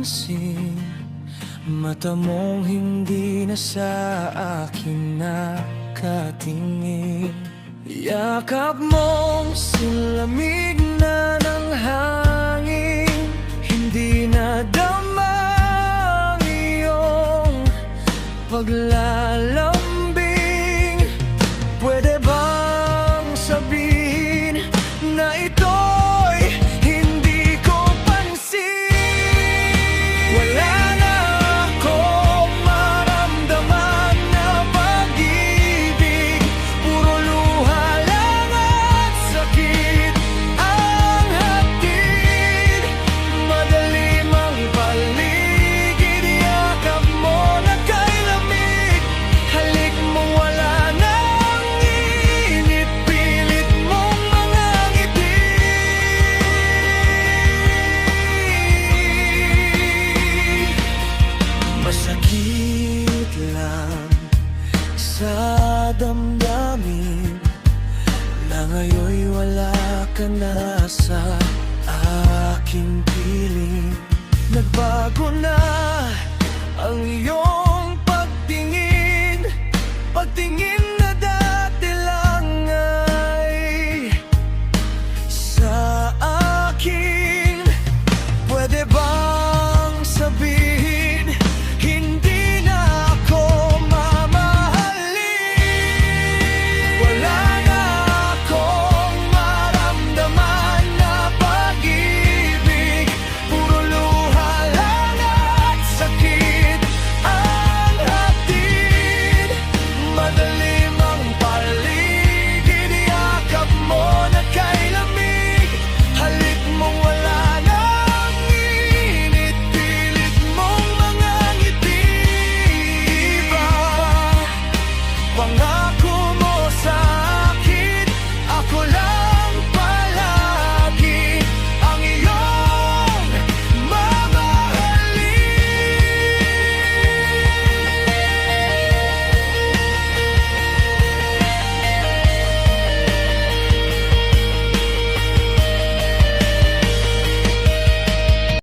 pansin Mata mong hindi na sa akin nakatingin. Yakap mong silamig na ng hangin Hindi na dama ang iyong paglalambing sa damdamin Na ngayon'y wala ka na sa aking piling. Nagbago na ang iyong